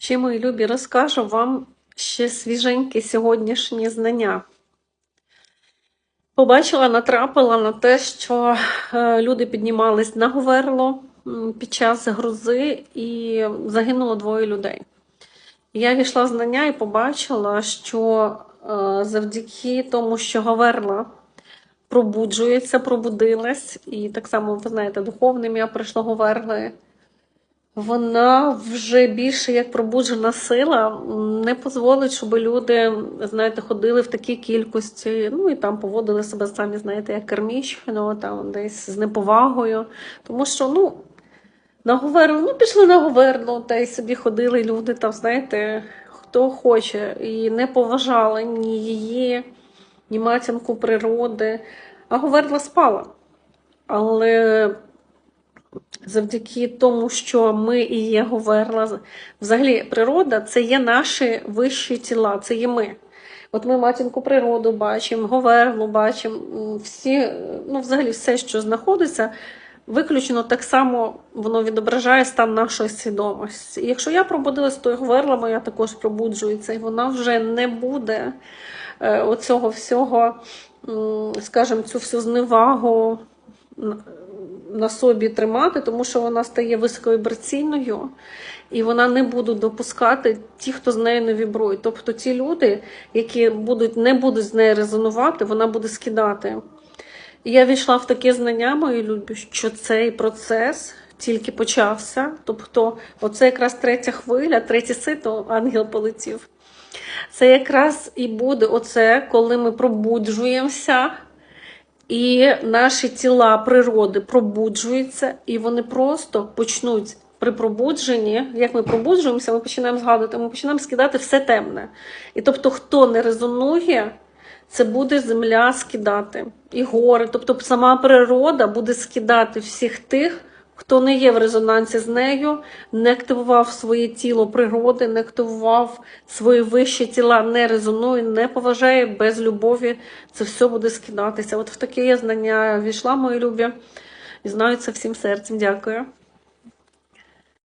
Ще, мої любі, розкажу вам ще свіженькі сьогоднішні знання. Побачила, натрапила на те, що е, люди піднімались на Говерло під час грози і загинуло двоє людей. Я війшла в знання і побачила, що е, завдяки тому, що Говерла пробуджується, пробудилась, і так само, ви знаєте, духовним я прийшла Говерли. Вона вже більше як пробуджена сила, не дозволить, щоб люди, знаєте, ходили в такій кількості, ну і там поводили себе самі, знаєте, як кермічно, там десь з неповагою. Тому що, ну, на Говерло, ну пішли на Говерло, та й собі ходили люди, там, знаєте, хто хоче, і не поважали ні її, ні матінку природи, а Говерла спала. Але завдяки тому, що ми і є Говерла, взагалі природа це є наші вищі тіла, це є ми. От ми матінку природу бачимо, Говерлу бачимо, всі, ну, взагалі все, що знаходиться, виключно так само воно відображає стан нашої свідомості. І якщо я пробудилась, то і Говерла моя також пробуджується, і вона вже не буде е, оцього всього, скажімо, цю всю зневагу на собі тримати, тому що вона стає високовібраційною, і вона не буде допускати ті, хто з нею не вібрує. Тобто ті люди, які будуть, не будуть з нею резонувати, вона буде скидати. І я війшла в таке знання, мої любі, що цей процес тільки почався. Тобто, оце якраз третя хвиля, третє сито, ангел полетів. Це якраз і буде оце, коли ми пробуджуємося, і наші тіла природи пробуджуються, і вони просто почнуть при пробудженні, як ми пробуджуємося, ми починаємо згадувати, ми починаємо скидати все темне. І тобто, хто не резонує, це буде земля скидати і гори. Тобто, сама природа буде скидати всіх тих, хто не є в резонансі з нею, не активував своє тіло природи, не активував свої вищі тіла, не резонує, не поважає без любові. Це все буде скидатися. От в таке я знання війшла, мої любі, і знаю це всім серцем. Дякую.